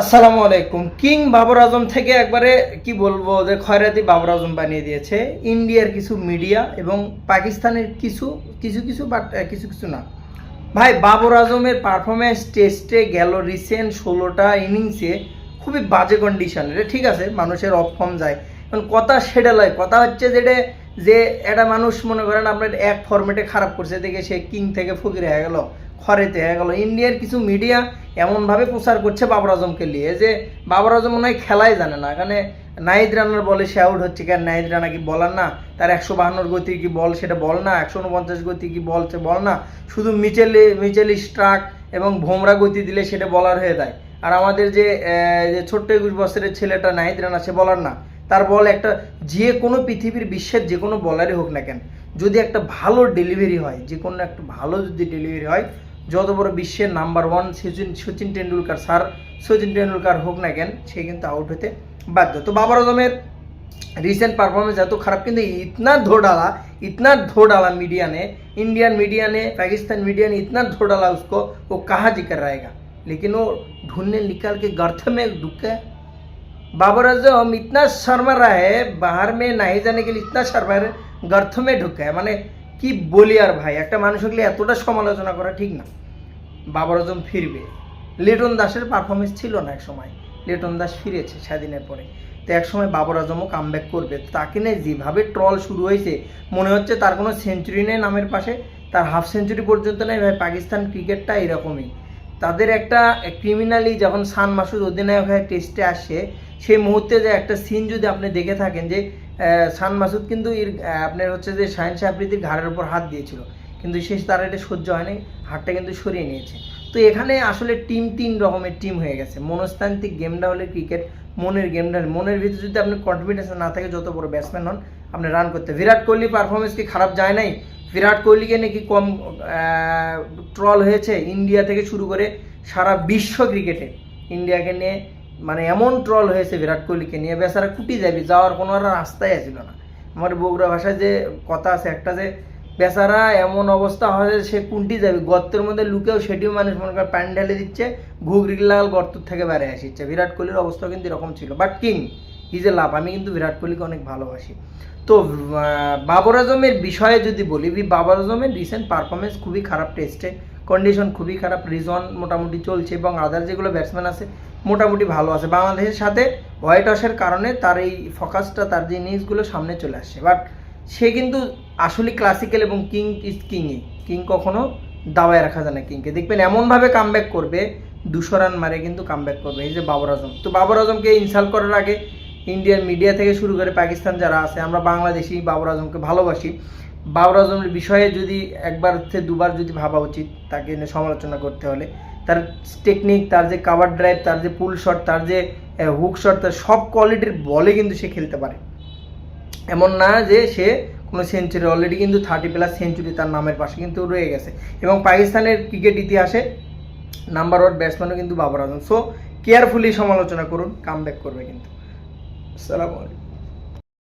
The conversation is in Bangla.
আসসালামু আলাইকুম। কিং বাবর আজম থেকে একবারে কি বলব, যে খয়রাতি বাবর আজম বানিয়ে দিয়েছে। ইন্ডিয়ার কিছু মিডিয়া এবং পাকিস্তানের কিছু কিছু কিছু বাট কিছু কিছু না। ভাই, বাবর আজমের পারফরমেন্স টেস্টে গেল রিসেন্ট ষোলোটা ইনিংসে খুবই বাজে কন্ডিশন এটা ঠিক আছে, মানুষের অফ যায়। এখন কথা সেটা লয়, কথা হচ্ছে যেটা, যে একটা মানুষ মনে করেন আপনার এক ফরম্যাটে খারাপ করছে, দেখে সে কিং থেকে ফকির হয়ে গেল খরেতে হয়ে গেল। ইন্ডিয়ার কিছু মিডিয়া এমনভাবে প্রচার করছে বাবর আজমকে নিয়ে যে বাবর আজম মনে হয় খেলাই জানে না। এখানে নাহিদ রানার বলে সে আউট হচ্ছে কেন? নাহিদ রানা কি বলার না? তার একশো বাহান্নর গতি কি বল? সেটা বল না। একশো উনপঞ্চাশ গতি কি বল? সে বল না। শুধু মিচেলি মিচেলি স্ট্রাক এবং ভোমরা গতি দিলে সেটা বলার হয়ে যায়। আর আমাদের যে ছোট্ট একুশ বছরের ছেলেটা নাহিদ রানা, সে বলার না। তার বল একটা যে কোনো পৃথিবীর বিশ্বের যে কোনো বলারই হোক না কেন, যদি একটা ভালো ডেলিভারি হয়, যে কোনো একটা ভালো যদি ডেলিভারি হয় যত বড় বিশ্বের number one Sachin Sachin Tendulkar sir Sachin Tendulkar হোক না কেন সে কিন্তু আউট হতে বাধ্য তো বাবার আজমের रिसेंट परफॉर्मेंस है तो खराब किंतु इतना धो डाला इतना धो डाला मीडिया ने इंडियन मीडिया ने पाकिस्तान मीडिया ने इतना धो डाला उसको वो कहाँ जिक्र रहेगा लेकिन वो ढूंढने निकाल के गर्थ में डूब गया बाबर आजम इतना शर्मा रहा है बाहर में नहीं जाने के लिए इतना शर्मा है गर्थ में ঢুকে है মানে কি বলি আর ভাই? একটা মানুষ হলে এতটা সমালোচনা করা ঠিক না। বাবর আজম ফিরবে। লিটন দাসের পারফরমেন্স ছিল না এক সময় লিটন দাস ফিরেছে স্বাধীনের পরে। তো এক সময় বাবর আজমও কামব্যাক করবে। তাকে নিয়ে যেভাবে ট্রল শুরু হয়েছে, মনে হচ্ছে তার কোনো সেঞ্চুরি নেই নামের পাশে। তার হাফ সেঞ্চুরি পর্যন্ত নেই ভাই। পাকিস্তান ক্রিকেটটা এরকমই। তাদের একটা ক্রিমিনালি যখন সান মাসুদ অধিনায়ক হয়ে টেস্টে আসে, সেই মুহূর্তে যে একটা সিন যদি আপনি দেখে থাকেন যে সান মাসুদ কিন্তু এর আপনার হচ্ছে যে শাহিন শাহপ্রীতির ঘাড়ের উপর হাত দিয়েছিল। কিন্তু শেষ তার এটা সহ্য হয়নি, হাতটা কিন্তু সরিয়ে নিয়েছে। তো এখানে আসলে টিম তিন রকমের টিম হয়ে গেছে। মনস্তান্ত্রিক গেমটা হলে ক্রিকেট, মনের গেমটা মনের ভিতরে যদি আপনি কনফিডেন্স না থাকে, যত বড় ব্যাটসম্যান হন, আপনি রান করতে। বিরাট কোহলি পারফরমেন্স কি খারাপ যায় নাই? বিরাট কোহলিকে নাকি কম ট্রল হয়েছে ইন্ডিয়া থেকে শুরু করে সারা বিশ্ব ক্রিকেটে। ইন্ডিয়াকে নিয়ে মানে এমন ট্রল হয়েছে বিরাট কোহলিকে নিয়ে বেচারা কুটি যাবি যাওয়ার কোনো আর রাস্তাই আছিল না। আমার বগুড়া ভাষায় যে কথা আছে একটা যে, বেচারা এমন অবস্থা হয় সে কুন্টি যাবে, গর্তের মধ্যে লুকেও সেটিও মানুষ মনে করে প্যান্ট ঢেলে দিচ্ছে, ঘুগরিলাল গর্ত থেকে বেড়ে আসছে বিরাট কোহলির অবস্থা কিন্তু এরকম ছিল। But king is a love আমি কিন্তু বিরাট কোহলিকে অনেক ভালোবাসি। তো বাবর আজমের বিষয়ে যদি বলি বাবর আজমের রিসেন্ট পারফরমেন্স খুবই খারাপ টেস্টে কন্ডিশন খুবই খারাপ রিজন মোটামুটি চলছে এবং আদার যেগুলো ব্যাটসম্যান আছে মোটামুটি ভালো আছে। বাংলাদেশের সাথে হোয়াইট ওয়াশের কারণে তার এই ফোকাসটা তার যে ইনিংসগুলো সামনে চলে আসছে। বাট সে কিন্তু আসলে ক্লাসিক্যাল এবং কিং ইজ কিংই কিং কখনো দাবায় রাখা যায় না কিংকে দেখবেন এমনভাবে কামব্যাক করবে, দুশো রান মারে কিন্তু কামব্যাক করবে। এই যে বাবর আজম। তো বাবর আজমকে ইনসাল্ট করার আগে ইন্ডিয়ান মিডিয়া থেকে শুরু করে পাকিস্তান যারা আছে, আমরা বাংলাদেশি বাবর আজমকে ভালোবাসি। বাবর আজমের বিষয়ে যদি একবার দুবার যদি ভাবা উচিত, তাকে সমালোচনা করতে হলে। তার টেকনিক তার যে কাভার ড্রাইভ তার যে পুল শট তার যে হুক শট তার সব কোয়ালিটির বলে কিন্তু সে খেলতে পারে। এমন না যে সে কোনো সেঞ্চুরি অলরেডি কিন্তু থার্টি প্লাস সেঞ্চুরি তার নামের পাশে কিন্তু রয়ে গেছে। এবং পাকিস্তানের ক্রিকেট ইতিহাসে নাম্বার ওয়ান ব্যাটসম্যানও কিন্তু বাবর আজম। সো কেয়ারফুলি সমালোচনা করুন কাম ব্যাক করবে কিন্তু। আসসালামু আলাইকুম।